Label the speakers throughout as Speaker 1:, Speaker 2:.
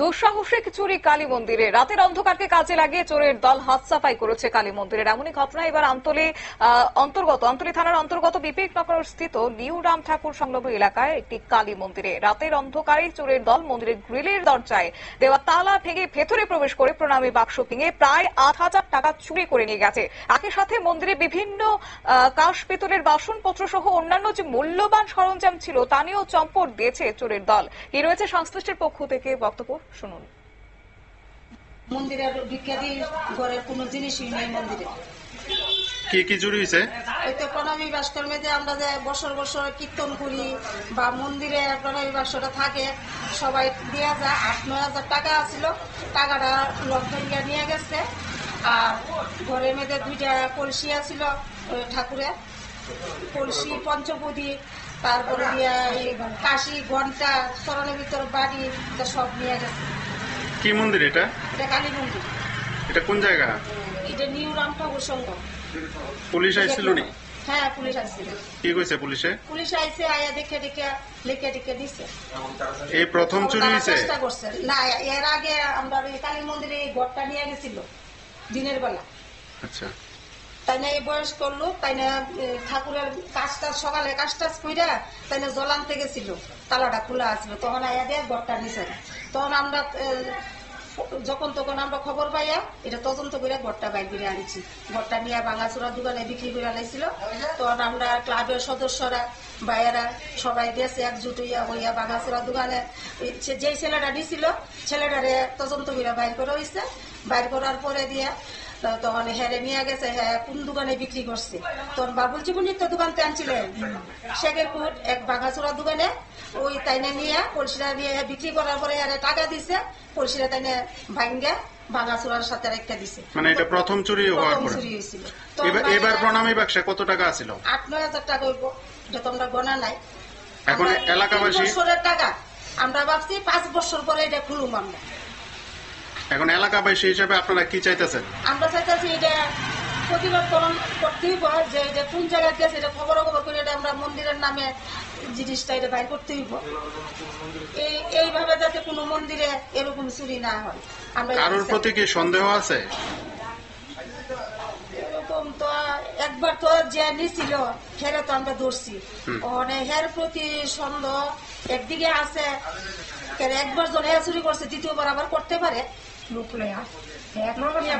Speaker 1: দুঃসাহসিক চুরি কালী মন্দিরে। রাতের অন্ধকারকে কাজে লাগিয়ে চোরের দল হাত সাফাই করেছে কালী মন্দিরের। এমনই ঘটনা এবার আমতলি আহ, অন্তর্গত আমতলি থানার অন্তর্গত বিপেক নগর স্থিত নিউ রাম ঠাকুর সংলগ্ন এলাকায় একটি কালী মন্দিরে। রাতের অন্ধকারে চোরের দল মন্দিরের গ্রিলের দরজায় দেওয়া তালা ভেঙে ভেতরে প্রবেশ করে প্রণামী বাক্স ভেঙে প্রায় আট হাজার টাকা চুরি করে নিয়ে গেছে। একই সাথে মন্দিরে বিভিন্ন কাঁস পিতলের বাসনপত্র সহ অন্যান্য যে মূল্যবান সরঞ্জাম ছিল তা নিয়েও চম্পট দিয়েছে চোরের দল। কি রয়েছে সংশ্লিষ্টের পক্ষ থেকে বক্তব্য? শুনুন।
Speaker 2: মন্দিরের ভিক্ষাদি ঘরের কোনো জিনিসই নেই মন্দিরে।
Speaker 3: কি কি চুরি হয়েছে
Speaker 2: ওই তো প্রণামী ভাস্কর্মে যে আমরা যে বছর বছর কীর্তন করি বা মন্দিরে প্রণামী থাকে সবাই দেওয়া যায় আট নয় হাজার টাকা আছিল। টাকাটা লকডাউন নিয়ে গেছে। আর ঘরের মধ্যে দুইটা কলসি আছিল ঠাকুরের। কলসি পঞ্চপদী তারপরে কাশি ঘণ্টা স্মরণের ভিতর বাড়ি সব নিয়ে গেছে।
Speaker 3: কি মন্দির এটা?
Speaker 2: এটা কালী মন্দির।
Speaker 3: এটা কোন জায়গা?
Speaker 2: এটা নিউ রাম ঠাকুর সংঘ।
Speaker 3: পুলিশ আইছিল নি?
Speaker 2: হ্যাঁ পুলিশ আসছিল
Speaker 3: কি কইছে পুলিশে?
Speaker 2: পুলিশ আইসে আয়া দেখে দেখে লিখে টিকে দিছে।
Speaker 3: এই প্রথম চুরি হয়েছে
Speaker 2: চেষ্টা করছে। না এর আগে আমরা ওই কালী মন্দিরে ঘরটা নিয়ে গেছিল দিনের বেলা।
Speaker 3: আচ্ছা।
Speaker 2: তাই না এই বয়স করল, তাই না ঠাকুরের কাজটা সকালে কাজ কাজটা কইরা তাই না জল আনতে গেছিল, তালাটা খোলা আছিল তখন আয়া দিয়ে ঘরটা নিছে। তখন আমরা যখন তখন আমরা খবর পাইয়া এটা তদন্ত করে ঘরটা বাইর করে আনছি। ঘরটা নিয়ে ভাঙাচুরা দোকানে বিক্রি করে আনাইছিল তখন আমরা ক্লাবের সদস্যরা, ভাইয়েরা সবাই গেছে, একজুট হইয়া হইয়া ভাঙাচুরা দোকানে। যেই ছেলেটা নিছিল, ছেলেটারে তদন্ত করে বাইর করে হয়েছে বাইর করার পরে দিয়া তখন হেরে নিয়ে গেছে হ্যাঁ কোন দোকানে বিক্রি করছে? তখন বাবুল জীবনীর তো দোকানতে আনছিলেন। এক ভাঙাচোরা দোকানে ওই তাইনে নিয়ে কলসিরা নিয়ে বিক্রি করার পরে আরে টাকা দিছে কলসিরা তাইনে ভাঙ্গে ভাঙাচোরার সাথে রেখে দিছে।
Speaker 3: মানে এটা প্রথম চুরি হওয়ার পরে?
Speaker 2: চুরি হয়েছিল।
Speaker 3: এবার এবার প্রণামী বাক্সে কত টাকা আছিল?
Speaker 2: আট নয় হাজার টাকা হইব এটা তো গোনা নাই।
Speaker 3: এখন এলাকাবাসী
Speaker 2: টাকা আমরা ভাবছি পাঁচ বছর পরে এটা খুলুম আমরা।
Speaker 3: এখন এলাকাবাসী হিসেবে আপনারা কি চাইতেছেন?
Speaker 2: আমরা চাইতেছি এটা প্রতিবাদ করতেই যে এটা কোন জায়গায় গেছে এটা খবর খবর করে এটা আমরা মন্দিরের নামে জিনিসটা এটা বাইর করতে হইব এই এইভাবে যাতে কোনো মন্দিরে এরকম চুরি না হয়। আমরা
Speaker 3: কারোর প্রতি কি সন্দেহ আছে?
Speaker 2: এরকম তো একবার তো যে নিছিল হেরে তো আমরা ধরছি। মানে হের প্রতি সন্দেহ একদিকে আছে একবার জন চুরি করছে দ্বিতীয়বার আবার করতে পারে।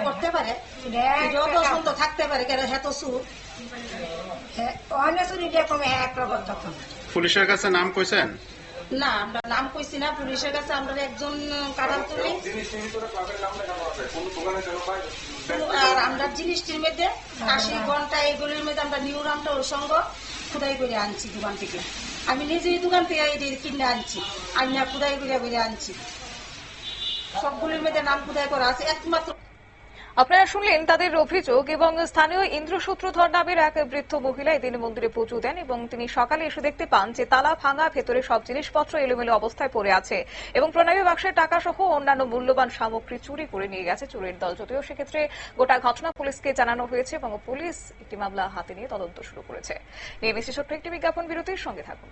Speaker 2: করতে পারে। এটাও তো থাকতে পারে কেন হে তো
Speaker 3: পুলিশের কাছে নাম কইছেন?
Speaker 2: না আমরা নাম কইছি না পুলিশের কাছে আমরা একজন কাটাল তুলি আর আমরা জিনিসটির মধ্যে আশি ঘণ্টা এইগুলির মধ্যে আমরা নিউ রামটা ওর সঙ্গে খুদাই করে আনছি দোকান থেকে। আমি নিজেই দোকান থেকে কিনে আনছি। আমি না খুদাই করে করে আনছি। সবগুলির মধ্যে নাম খুদাই করা আছে একমাত্র।
Speaker 1: আপনারা শুনলেন তাদের অভিযোগ এবং স্থানীয় ইন্দ্রসূত্রধর নামের এক বৃদ্ধ মহিলা এদিন মন্দিরে পুজো দেন এবং তিনি সকালে এসে দেখতে পান যে তালা ভাঙা, ভেতরে সব জিনিসপত্র এলোমেলো অবস্থায় পড়ে আছে এবং প্রণামী বাক্সের টাকা সহ অন্যান্য মূল্যবান সামগ্রী চুরি করে নিয়ে গেছে চুরির দল যদিও সেক্ষেত্রে গোটা ঘটনা পুলিশকে জানানো হয়েছে এবং পুলিশ একটি মামলা হাতে নিয়ে তদন্ত শুরু করেছে। ছোট্ট একটি বিজ্ঞাপন বিরতির সঙ্গে থাকুন।